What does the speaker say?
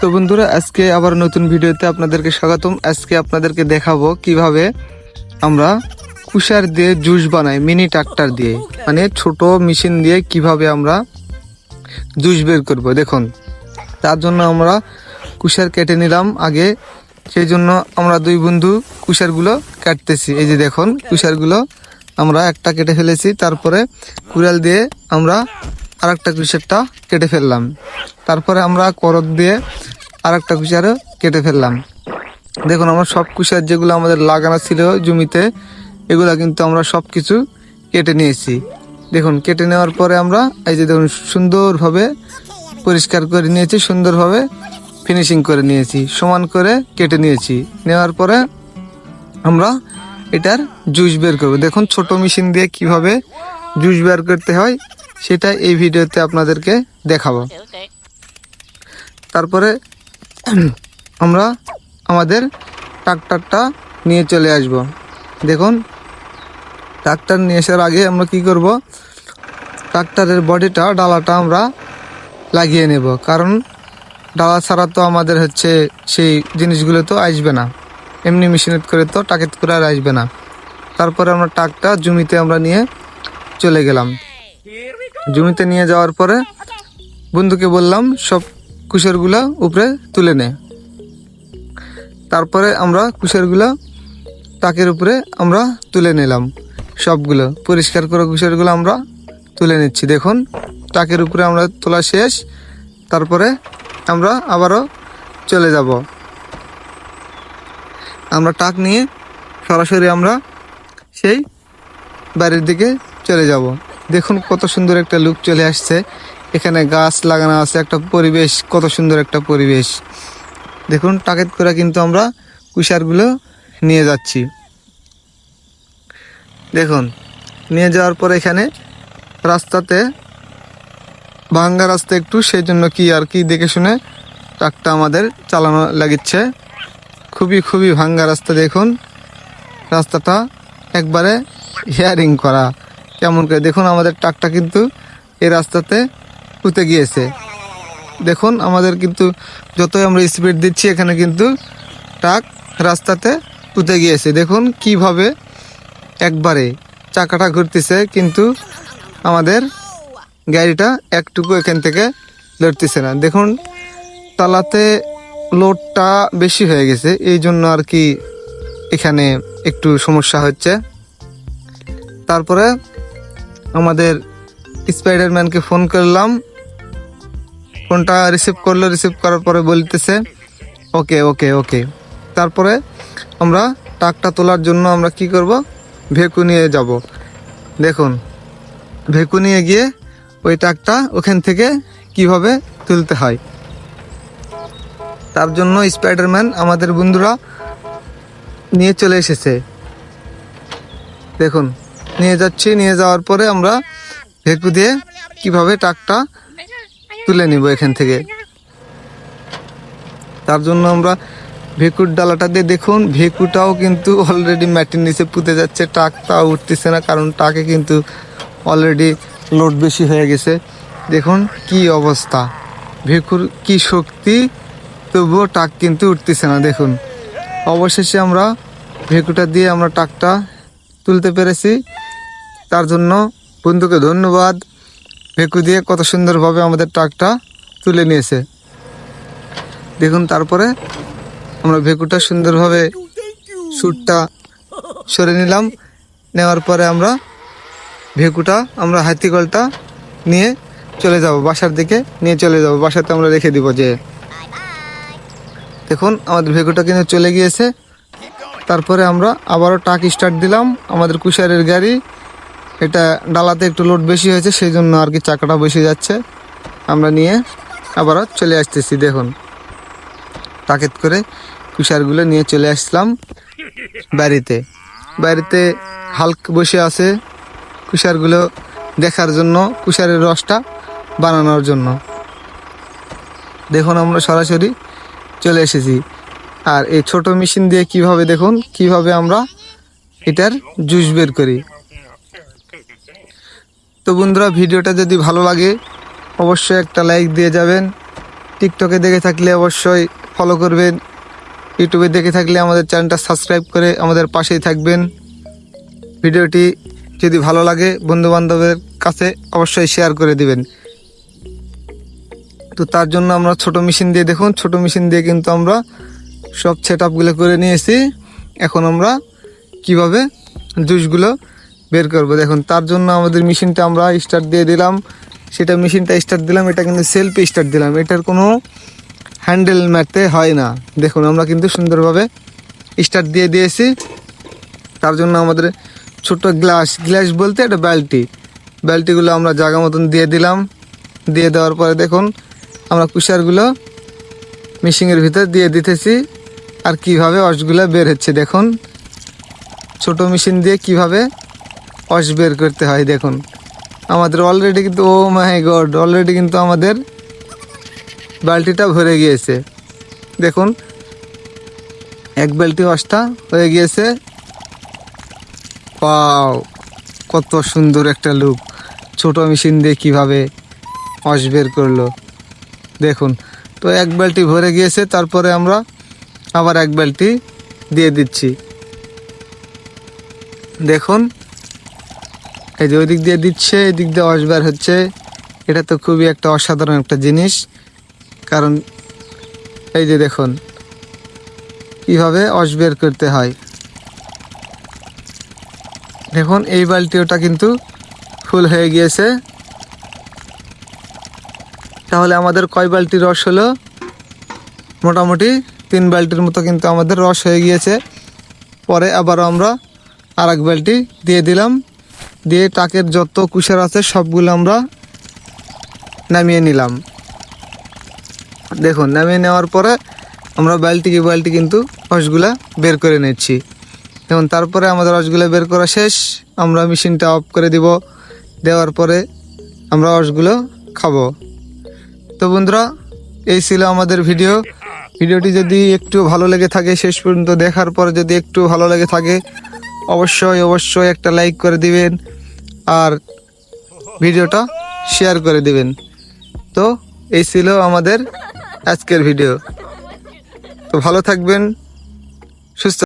তো বন্ধুরা, আজকে আবার নতুন ভিডিওতে আপনাদেরকে স্বাগতম। আজকে আপনাদেরকে দেখাবো কীভাবে আমরা কুশার দিয়ে জুস বানাই, মিনি ট্রাক্টর দিয়ে। মানে ছোট মেশিন দিয়ে কীভাবে আমরা জুস বের করব, দেখুন। তার জন্য আমরা কুশার কেটে নিলাম আগে। সেই জন্য আমরা দুই বন্ধু কুশারগুলো কাটতেছি। এই যে দেখুন, কুশারগুলো আমরা একটা কেটে ফেলেছি, তারপরে কুড়াল দিয়ে আমরা আর একটা কুশারটা কেটে ফেললাম। তারপরে আমরা করদ দিয়ে আর একটা কুশারও কেটে ফেললাম। দেখুন আমরা সব কুশার যেগুলো আমাদের লাগানো ছিল জমিতে এগুলো কিন্তু আমরা সব কিছু কেটে নিয়েছি। দেখুন কেটে নেওয়ার পরে আমরা এই যে দেখুন সুন্দরভাবে পরিষ্কার করে নিয়েছি সুন্দরভাবে ফিনিশিং করে নিয়েছি সমান করে কেটে নিয়েছি। নেওয়ার পরে আমরা এটার জুস বের করব। দেখুন ছোট মেশিন দিয়ে কীভাবে জুস বের করতে হয় সেটা এই ভিডিওতে আপনাদেরকে দেখাবো। তারপরে আমরা আমাদের ট্রাক্টরটা নিয়ে চলে আসব। দেখুন, ট্রাক্টর নিয়ে আসার আগে আমরা কি করব? ট্রাক্টরের বডিটা, ডালাটা আমরা লাগিয়ে নেব। কারণ ডালা ছাড়া তো আমাদের হচ্ছে সেই জিনিসগুলো তো আসবে না। এমনি মেশিনের করে তো টাকেত করে আর আসবে না। তারপরে আমরা টাকটা জমিতে আমরা নিয়ে চলে গেলাম। জমিতে নিয়ে যাওয়ার পরে বন্ধুকে বললাম, সব কুশারগুলা উপরে তুলে নে তারপরে আমরা কুশারগুলা তাকের উপরে আমরা তুলে নিলাম। সবগুলো পরিষ্কার করে কুশারগুলো আমরা তুলে নিচ্ছি। দেখুন, তাকের উপরে আমরা তোলা শেষ। তারপরে আমরা আবারও চলে যাব। আমরা টাক নিয়ে সরাসরি আমরা সেই বাড়ির দিকে চলে যাব। দেখুন কত সুন্দর একটা লুক চলে আসছে। এখানে গাছ লাগানো আছে, একটা পরিবেশ, কত সুন্দর একটা পরিবেশ। দেখুন টাকেট করে কিন্তু আমরা কুষারগুলো নিয়ে যাচ্ছি। দেখুন, নিয়ে যাওয়ার পর এখানে রাস্তাতে, ভাঙ্গা রাস্তা একটু সেই জন্য কি আর কি দেখে শুনে ট্রাকটা আমাদের চালানো লাগিচ্ছে। খুবই খুবই ভাঙ্গা রাস্তা, দেখুন। রাস্তাটা একবারে হেয়ারিং করা। কেমন করে? দেখুন, আমাদের ট্রাকটা কিন্তু এই রাস্তাতে পুঁতে গিয়েছে। দেখুন, আমাদের কিন্তু যতই আমরা স্পিড দিচ্ছি, এখানে কিন্তু ট্রাক রাস্তাতে পুঁতে গিয়েছে। দেখুন, কীভাবে একবারে চাকাটা ঘুরতেছে, কিন্তু আমাদের গাড়িটা একটুকু এখান থেকে লড়তেছে না। দেখুন, তালাতে লোডটা বেশি হয়ে গেছে, এই জন্য আর কি এখানে একটু সমস্যা হচ্ছে। তারপরে আমাদের স্পাইডারম্যানকে ফোন করলাম। ফোনটা রিসিভ করল রিসিভ করার পরে বলতেছে ওকে ওকে ওকে তারপরে আমরা টাকটা তোলার জন্য আমরা কি করব? ভেকু নিয়ে যাব। দেখুন ভেকু নিয়ে গিয়ে ওই টাকটা ওখান থেকে কীভাবে তুলতে হয়। তার জন্য স্পাইডারম্যান আমাদের বন্ধুরা নিয়ে চলে এসেছে। দেখুন, নিয়ে যাচ্ছি, নিয়ে যাওয়ার পরে আমরা ভেকু দিয়ে কীভাবে টাকটা তুলে নিব এখান থেকে? তার জন্য আমরা ভেকুর ডালাটা দিয়ে দেখুন, ভেকুটাও কিন্তু অলরেডি মাটির নিচে পুঁতে যাচ্ছে, টাকটাও উঠতেছে না, কারণ টাকে কিন্তু অলরেডি লোড বেশি হয়ে গেছে। দেখুন কি অবস্থা, ভেকুর কি শক্তি, তবুও টাক কিন্তু উঠতেছে না, দেখুন। অবশেষে আমরা ভেকুটা দিয়ে আমরা টাকটা তুলতে পেরেছি। তার জন্য বন্ধুকে ধন্যবাদ। ভেকু দিয়ে কত সুন্দরভাবে আমাদের ট্রাকটা তুলে নিয়েছে। দেখুন তারপরে আমরা ভেকুটা সুন্দরভাবে সুটটা সরে নিলাম। নেওয়ার পরে আমরা ভেকুটা, আমরা হাতিকলটা নিয়ে চলে যাব, বাসার দিকে নিয়ে চলে যাব। বাসাতে আমরা রেখে দিব যে দেখুন আমাদের ভেকুটা কিন্তু চলে গিয়েছে। তারপরে আমরা আবারও টাক স্টার্ট দিলাম। আমাদের কুশারের গাড়ি এটা ডালাতে একটু লোড বেশি হয়েছে সেই জন্য আর কি চাকাটা বেশি যাচ্ছে। আমরা নিয়ে আবারও চলে আসতেছি, দেখুন। টাকেত করে কুশারগুলো নিয়ে চলে আসলাম বাড়িতে। বাড়িতে হালক বসে আছে কুশারগুলো দেখার জন্য, কুশারের রসটা বানানোর জন্য। দেখুন আমরা সরাসরি চলে এসেছি। আর এই ছোট মেশিন দিয়ে কীভাবে, দেখুন, কীভাবে আমরা এটার জুস বের করি। তো বন্ধুরা, ভিডিওটা যদি ভালো লাগে, অবশ্যই একটা লাইক দিয়ে যাবেন। টিকটকে দেখে থাকলে অবশ্যই ফলো করবেন। ইউটিউবে দেখে থাকলে আমাদের চ্যানেলটা সাবস্ক্রাইব করে আমাদের পাশেই থাকবেন। ভিডিওটি যদি ভালো লাগে বন্ধু বান্ধবের কাছে অবশ্যই শেয়ার করে দিবেন। তো তার জন্য আমরা ছোট মেশিন দিয়ে, দেখুন, ছোট মেশিন দিয়ে কিন্তু আমরা সব সেট আপগুলো করে নিয়েছি। এখন আমরা কীভাবে জুসগুলো বের করব। দেখুন, তার জন্য আমাদের মেশিনটা আমরা স্টার্ট দিয়ে দিলাম। সেটা মেশিনটা স্টার্ট দিলাম, এটা কিন্তু সেলফি স্টার্ট দিলাম। এটার কোনো হ্যান্ডেল মারতে হয় না। দেখুন, আমরা কিন্তু সুন্দরভাবে স্টার্ট দিয়ে দিয়েছি। তার জন্য আমাদের ছোট গ্লাস গ্লাস বলতে একটা বালতি। বালতিগুলো আমরা জায়গা মতন দিয়ে দিলাম। দিয়ে দেওয়ার পরে দেখুন, আমরা কুশারগুলো মেশিনের ভিতর দিয়ে দিতেছি। আর কীভাবে অসগুলো বের হচ্ছে দেখুন। ছোট মেশিন দিয়ে কীভাবে অস বের করতে হয়, দেখুন। আমাদের অলরেডি কিন্তু ও মাই গড অলরেডি কিন্তু আমাদের বালতিটা ভরে গিয়েছে। দেখুন, এক বালতি অসটা হয়ে গিয়েছে। পাও কত সুন্দর একটা লুক ছোট মেশিন দিয়ে কীভাবে অস বের করল। দেখুন, তো এক বালতি ভরে গিয়েছে, তারপরে আমরা আবার এক বালতি দিয়ে দিচ্ছি। দেখুন এই যে ওই দিক দিয়ে দিচ্ছে এই দিক দিয়ে অস বের হচ্ছে। এটা তো খুবই একটা অসাধারণ একটা জিনিস। কারণ এই যে দেখুন, কীভাবে অস বের করতে হয়। দেখুন, এই বালতিওটা কিন্তু ফুল হয়ে গিয়েছে। তাহলে আমাদের কয় বালতি রস হলো? মোটামুটি তিন বালতির মতো কিন্তু আমাদের রস হয়ে গিয়েছে। পরে আবার আমরা আর এক বালতি দিয়ে দিলাম। দিয়ে টাকের যত কুশার আছে সবগুলো আমরা নামিয়ে নিলাম। দেখুন, নামিয়ে নেওয়ার পরে আমরা বালতি কি বালতি কিন্তু রসগুলা বের করে নিচ্ছি। দেখুন, তারপরে আমাদের রসগুলো বের করা শেষ। আমরা মেশিনটা অফ করে দিব। দেওয়ার পরে আমরা রসগুলো খাব। তো বন্ধুরা, এই ছিল আমাদের ভিডিও। ভিডিওটি যদি একটু ভালো লেগে থাকে, শেষ পর্যন্ত দেখার পরে যদি একটু ভালো লেগে থাকে, অবশ্যই অবশ্যই একটা লাইক করে দিবেন। আর ভিডিওটা শেয়ার করে দিবেন। তো এই ছিল আমাদের আজকের ভিডিও তো ভালো থাকবেন, সুস্থ